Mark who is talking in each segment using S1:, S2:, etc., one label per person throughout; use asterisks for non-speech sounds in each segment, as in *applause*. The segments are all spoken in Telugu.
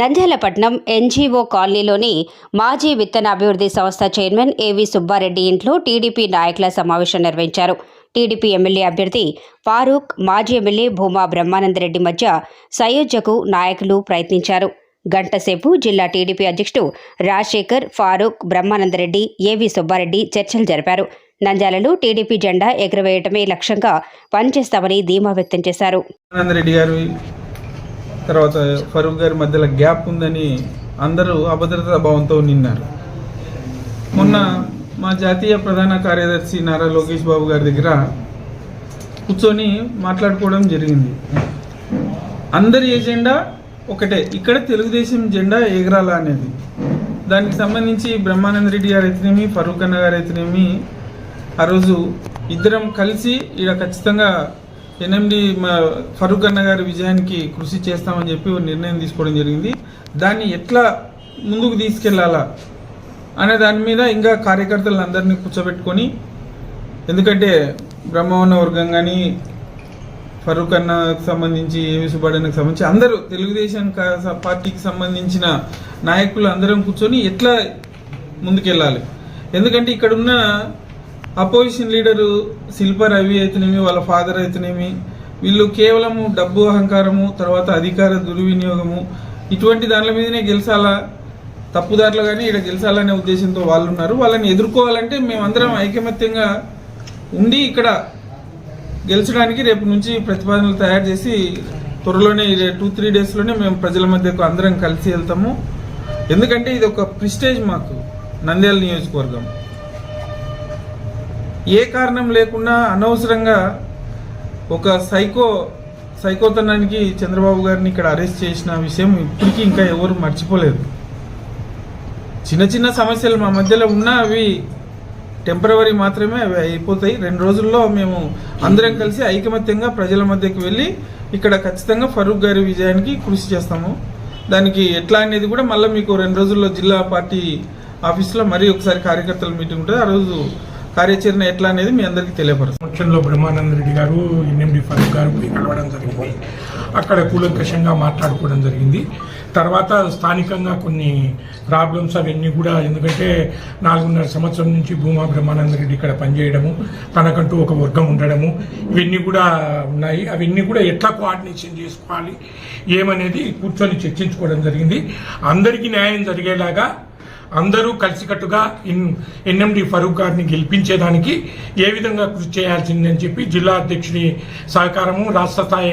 S1: నంద్యాలపట్నం ఎన్జీఓ కాలనీలోని మాజీ విత్తన అభివృద్ధి సంస్థ చైర్మన్ ఏవి సుబ్బారెడ్డి ఇంట్లో టీడీపీ నాయకుల సమావేశం నిర్వహించారు. టీడీపీ ఎమ్మెల్యే అభ్యర్థి ఫారూక్ మాజీ ఎమ్మెల్యే భూమా బ్రహ్మానందరెడ్డి మధ్య సయోధ్యకు నాయకులు ప్రయత్నించారు. గంటసేపు జిల్లా టీడీపీ అధ్యక్షుడు రాజశేఖర్ ఫారూక్ బ్రహ్మానందరెడ్డి ఏవి సుబ్బారెడ్డి చర్చలు జరిపారు. నంద్యాలలో టీడీపీ జెండా ఎగురవేయటమే లక్ష్యంగా పనిచేస్తామని ధీమా వ్యక్తం చేశారు.
S2: తర్వాత ఫరూక్ గారి మధ్యలో గ్యాప్ ఉందని అందరూ అభద్రతా భావంతో నిన్నారు. మొన్న మా జాతీయ ప్రధాన కార్యదర్శి నారా లోకేష్ బాబు గారి దగ్గర కూర్చొని మాట్లాడుకోవడం జరిగింది. అందరి ఎజెండా ఒకటే ఇక్కడ తెలుగుదేశం జెండా ఎగరాల అనేది. దానికి సంబంధించి బ్రహ్మానంద రెడ్డి గారు అయితేనేమి ఫరూక్ అన్న గారు అయితేనేమి ఆ రోజు ఇద్దరం కలిసి ఇక్కడ ఖచ్చితంగా ఎనిమిది మా ఫరూక్ అన్న గారి విజయానికి కృషి చేస్తామని చెప్పి ఒక నిర్ణయం తీసుకోవడం జరిగింది. దాన్ని ఎట్లా ముందుకు తీసుకెళ్ళాలా అనే దాని మీద ఇంకా కార్యకర్తలందరినీ కూర్చోబెట్టుకొని ఎందుకంటే బ్రహ్మవన వర్గం కానీ ఫరూక్ అన్నకు సంబంధించి ఏవి సుబ్బాడన్నకు సంబంధించి అందరూ తెలుగుదేశం కా- పార్టీకి సంబంధించిన నాయకులు అందరం కూర్చొని ఎట్లా ముందుకెళ్ళాలి? ఎందుకంటే ఇక్కడ ఉన్న అపోజిషన్ లీడరు శిల్ప రవి అయితేనేమి వాళ్ళ ఫాదర్ అయితేనేమి వీళ్ళు కేవలము డబ్బు అహంకారము తర్వాత అధికార దుర్వినియోగము ఇటువంటి దానిల మీదనే గెలిచాలా? తప్పుదారులు కానీ ఇక్కడ గెలిచాలనే ఉద్దేశంతో వాళ్ళు ఉన్నారు వాళ్ళని ఎదుర్కోవాలంటే మేమందరం ఐకమత్యంగా ఉండి ఇక్కడ గెలిచడానికి రేపు నుంచి ప్రతిపాదనలు తయారు చేసి త్వరలోనే టూ త్రీ డేస్లోనే మేము ప్రజల మధ్యకు అందరం కలిసి వెళ్తాము. ఎందుకంటే ఇది ఒక ప్రిస్టేజ్ మాకు నంద్యాల నియోజకవర్గం. ఏ కారణం లేకుండా అనవసరంగా ఒక సైకో సైకోతనానికి చంద్రబాబు గారిని ఇక్కడ అరెస్ట్ చేసిన విషయం ఇప్పటికీ ఇంకా ఎవరు మర్చిపోలేదు. చిన్న చిన్న సమస్యలు మా మధ్యలో ఉన్నా అవి టెంపరవరీ మాత్రమే అవి అయిపోతాయి. రెండు రోజుల్లో మేము అందరం కలిసి ఐకమత్యంగా ప్రజల మధ్యకి వెళ్ళి ఇక్కడ ఖచ్చితంగా ఫరూక్ గారి విజయానికి కృషి చేస్తాము. దానికి ఎట్లా అనేది కూడా మళ్ళీ మీకు రెండు రోజుల్లో జిల్లా పార్టీ ఆఫీస్లో మరీ ఒకసారి కార్యకర్తల మీటింగ్ ఉంటుంది. ఆ రోజు కార్యాచరణ ఎట్లా అనేది మీ అందరికీ తెలియపరుస్తాం.
S3: సమక్షంలో బ్రహ్మానంద రెడ్డి గారు ఎన్ఎండి ఫరూక్ గారు పోయి కలవడం జరిగింది. అక్కడ కూలంకషంగా మాట్లాడుకోవడం జరిగింది. తర్వాత స్థానికంగా కొన్ని ప్రాబ్లమ్స్ అవన్నీ కూడా ఎందుకంటే నాలుగున్నర సంవత్సరం నుంచి భూమా బ్రహ్మానంద రెడ్డి ఇక్కడ పనిచేయడము తనకంటూ ఒక వర్గం ఉండడము ఇవన్నీ కూడా ఉన్నాయి. అవన్నీ కూడా ఎట్లా కోఆర్డినేషన్ చేసుకోవాలి ఏమనేది కూర్చొని చర్చించుకోవడం జరిగింది. అందరికీ న్యాయం జరిగేలాగా అందరూ కలిసికట్టుగా ఇన్ ఎన్ఎండి ఫరూక్ గారిని గెలిపించేదానికి ఏ విధంగా కృషి చేయాల్సిందని చెప్పి జిల్లా అధ్యక్షుడి సహకారము రాష్ట్ర స్థాయి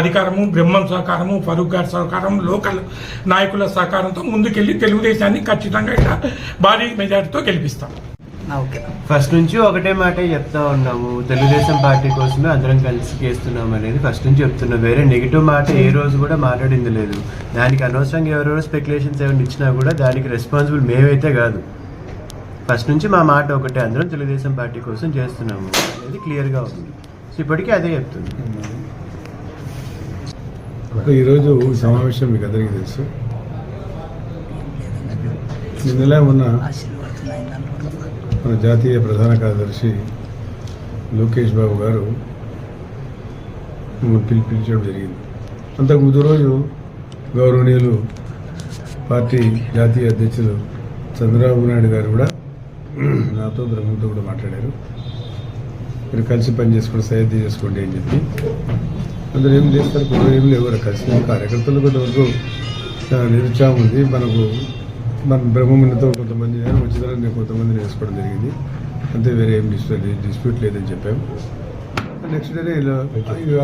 S3: అధికారము బ్రహ్మం సహకారము ఫరూక్ గారి సహకారం లోకల్ నాయకుల సహకారంతో ముందుకెళ్ళి తెలుగుదేశాన్ని ఖచ్చితంగా ఇక్కడ భారీ మెజార్టీతో గెలిపిస్తాం.
S4: ఫస్ట్ నుంచి ఒకటే మాట చెప్తా ఉన్నాము. తెలుగుదేశం పార్టీ కోసమే అందరం కలిసి చేస్తున్నాం అనేది ఫస్ట్ నుంచి చెప్తున్నాం. వేరే నెగిటివ్ మాట ఏ రోజు కూడా మాట్లాడింది లేదు. దానికి అనవసరంగా ఎవరెవరో స్పెక్యులేషన్స్ ఏమైనా ఇచ్చినా కూడా దానికి రెస్పాన్సిబుల్ మేమైతే కాదు. ఫస్ట్ నుంచి మా మాట ఒకటే. అందరం తెలుగుదేశం పార్టీ కోసం చేస్తున్నాము అనేది క్లియర్గా ఉంది. సో ఇప్పటికీ అదే చెప్తుంది.
S5: ఈరోజు ఈ సమావేశం మీకు అందరికీ తెలుసు. నిన్నలే ఉన్న మన జాతీయ ప్రధాన కార్యదర్శి లోకేష్ బాబు గారు మమ్మల్ని పిలిపించడం జరిగింది. అంతకు ముందు రోజు గౌరవనీయులు పార్టీ జాతీయ అధ్యక్షులు చంద్రబాబు నాయుడు గారు కూడా నాతో బ్రహ్మతో కూడా మాట్లాడారు. మీరు కలిసి పని చేసుకోండి సహాయం చేసుకోండి అని చెప్పి. అందరూ ఏం చేస్తారు? కొందరు ఏం లేవు కలిసి? కార్యకర్తలు కొంతవరకు నిరుత్సాహం ఉంది. మనకు మన బ్రహ్మమునితో కొంతమంది ఉచితంగా కొంతమందిని వేసుకోవడం జరిగింది. అంతే వేరే ఏం డిస్ప్యూట్ డిస్ప్యూట్ లేదని చెప్పాము నెక్స్ట్ డేనే ఇలా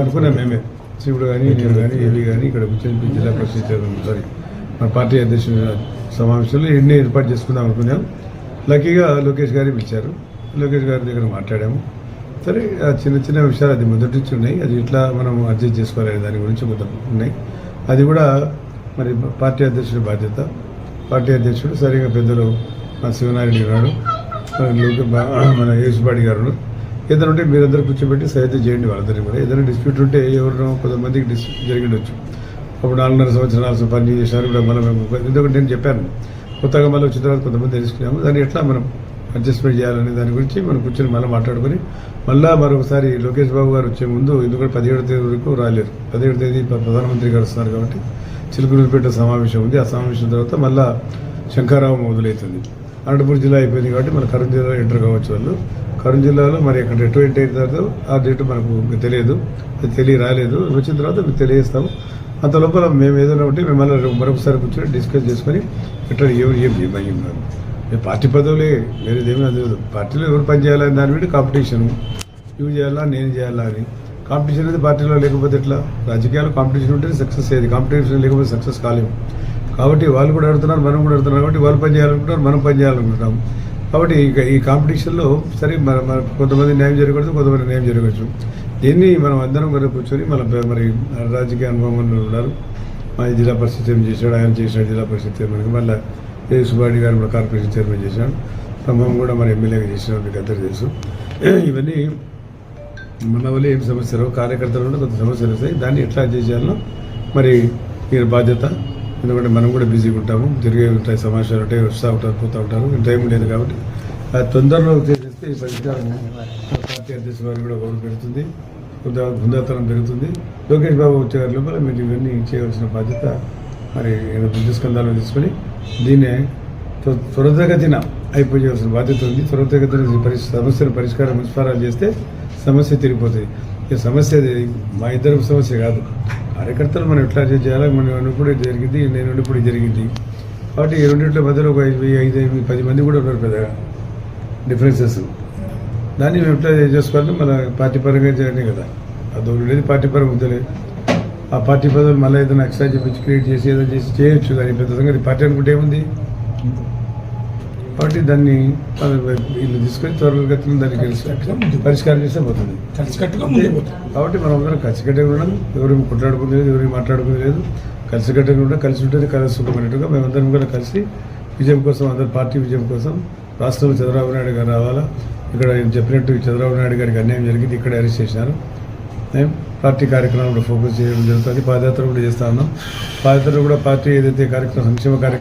S5: అనుకున్నాం మేమే. శివుడు కానీ నేను కానీ ఏవి కానీ ఇక్కడ కూర్చొని జిల్లా పరిషత్ సారీ మన పార్టీ అధ్యక్షుల సమావేశంలో ఎన్ని ఏర్పాటు చేసుకుందాం అనుకున్నాం. లక్కీగా లోకేష్ గారి పిలిచారు. లోకేష్ గారి దగ్గర మాట్లాడాము. సరే ఆ చిన్న చిన్న విషయాలు అది మొదటి నుంచి ఉన్నాయి. అది ఎట్లా మనం అడ్జస్ట్ చేసుకోవాలనే దాని గురించి కొంత ఉన్నాయి. అది కూడా మరి పార్టీ అధ్యక్షుడి బాధ్యత. పార్టీ అధ్యక్షుడు సరిగా పెద్దలు మా శివనారాయణ గారు మన యేసుపాటి మన గారు ఏదైనా ఉంటే మీరందరూ కూర్చోబెట్టి సహాయం చేయండి వాళ్ళందరినీ కూడా. ఏదైనా డిస్ప్యూట్ ఉంటే ఎవరినో కొంతమందికి డిస్ప్యూట్ జరిగిండొచ్చు. అప్పుడు నాలుగున్నర సంవత్సరాలు పని చేశారు కూడా మనం ఎందుకంటే నేను చెప్పాను కొత్తగా మళ్ళీ వచ్చిన తర్వాత కొంతమంది తెలుసుకున్నాము. దాన్ని ఎట్లా మనం అడ్జస్ట్మెంట్ చేయాలనే దాని గురించి మనం కూర్చొని మళ్ళీ మాట్లాడుకొని మళ్ళా మరొకసారి లోకేష్ బాబు గారు వచ్చే ముందు ఎందుకంటే పదిహేడు తేదీ వరకు రాలేరు పదిహేడు తేదీ ప్ర- ప్రధానమంత్రి గారు వస్తున్నారు కాబట్టి చిలుకూరుపేట సమావేశం ఉంది ఆ సమావేశం తర్వాత మళ్ళా శంకారావం మొదలవుతుంది అనంతపురం జిల్లా అయిపోయింది కాబట్టి మన కరూరు జిల్లా ఎంటర్ కావచ్చు వాళ్ళు కరూరు జిల్లాలో మరి అక్కడ ఎటు ఎంటర్ అయిన తర్వాత ఆ డేట్ మనకు తెలియదు అది తెలియ రాలేదు వచ్చిన తర్వాత మీకు తెలియజేస్తాము అంత లోపల మేము ఏదైనా ఉంటే మేము మరొకసారి కూర్చొని డిస్కస్ చేసుకొని ఎట్లా ఏమి ఏం ఏమయ్యి పార్టీ పదవులే వేరేదేమీ అది పార్టీలో ఎవరు పని చేయాలని దాని మీద కాంపిటీషన్. ఇవి చేయాలా నేను చేయాలా అని. కాంపిటీషన్ అనేది పార్టీలో లేకపోతే ఎట్లా? రాజకీయాల్లో కాంపిటీషన్ ఉంటే సక్సెస్ అయ్యేది. కాంపిటీషన్ లేకపోతే సక్సెస్ కాలేము. కాబట్టి వాళ్ళు కూడా ఆడుతున్నారు మనం కూడా ఆడుతున్నారు కాబట్టి వాళ్ళు పని చేయాలనుకుంటారు మనం పని చేయాలనుకుంటాం కాబట్టి ఇక ఈ కాంపిటీషన్లో సరే మన మన కొంతమంది న్యాయం జరగవచ్చు కొంతమంది న్యాయం జరగవచ్చు. దీన్ని మనం అందరం కూడా కూర్చొని మన మరి రాజకీయ అనుభవం ఉన్నారు. మా జిల్లా పరిషత్ ఏం చేశాడు ఆయన చేశాడు జిల్లా పరిషత్ మనకి మళ్ళీ ఏ సుబ్బారెడ్డి గారు కూడా కార్పొరేషన్ చైర్మన్ చేశాడు ఖమ్మం కూడా మరి ఎమ్మెల్యేగా చేసిన మీకు అందరూ తెలుసు. *clears throat* ఇవన్నీ మన వల్ల ఏం సమస్యలు కార్యకర్తలు కొంత సమస్యలు వస్తాయి. దాన్ని ఎట్లా చేయాలో మరి మీరు బాధ్యత. ఎందుకంటే మనం కూడా బిజీగా ఉంటాము. జరిగే ఉంటాయి సమాచారాలు ఉంటాయి వస్తూ ఉంటారు పోతూ ఉంటారు. టైం లేదు కాబట్టి. అది తొందరలో చేసేస్తే ఈ పరిష్కారం పార్టీ అధ్యక్షుల వారు కూడా గౌరవ పెడుతుంది. కొంత బృందాతనం పెరుగుతుంది. లోకేష్ బాబు వచ్చే లోపల మీరు ఇవన్నీ చేయవలసిన బాధ్యత మరి ఏదో తీసుకొని దీన్నే త్వ- త్వరితగతిన అయిపోయాల్సిన బాధ్యత ఉంది. త్వరితగతిన ఈ పరి పరిష్కారం మున్సిపాలు చేస్తే సమస్య తిరిగిపోతుంది ఈ సమస్య మా ఇద్దరు సమస్య కాదు. కార్యకర్తలు మనం ఎట్లా చేయాలి? మనం ఉన్నప్పుడు జరిగింది నేను ఉన్నప్పుడు జరిగింది. కాబట్టి ఈ రెండింటిలో మధ్యలో ఒక ఐదు ఐదు ఎనిమిది పది మంది కూడా ఉన్నారు పెద్దగా. డిఫరెన్సెస్ దాన్ని మేము ఎట్లా చేసుకోవాలంటే మన పార్టీ పరంగా చేయండి కదా. అది ఒకటి లేదు పార్టీ పరంగా ఉందలేదు ఆ పార్టీ పదవులు మళ్ళీ ఏదైనా ఎక్స్ట్రా చెప్పించి క్రియేట్ చేసి ఏదో చేసి చేయొచ్చు దాని పెద్ద సంగతి పార్టీ అనుకుంటే ఏముంది? కాబట్టి దాన్ని వీళ్ళు తీసుకొని త్వరగతిన దాన్ని కలిసి పరిష్కారం చేస్తే పోతుంది. కాబట్టి మనం అందరం కలిసికట్టుగా ఉన్నాం ఎవరు కొట్లాడుకుంది లేదు ఎవరు మాట్లాడుకుంది లేదు. కలిసికట్టుగా ఉంటే కలిసి ఉంటేనే కలిసి సుఖమైనట్టుగా మేమందరం కూడా కలిసి విజయం కోసం అందరి పార్టీ విజయం కోసం రాష్ట్రంలో చంద్రబాబు నాయుడు గారు రావాలా? ఇక్కడ చెప్పినట్టు చంద్రబాబు నాయుడు గారికి అన్యాయం జరిగింది. ఇక్కడ అరెస్ట్ చేశారు మేము పార్టీ కార్యక్రమాలు కూడా ఫోకస్ చేయడం జరుగుతుంది. పాదయాత్ర కూడా చేస్తా ఉన్నాం. పాదయాత్ర కూడా పార్టీ ఏదైతే కార్యక్రమం సంక్షేమ కార్యక్రమం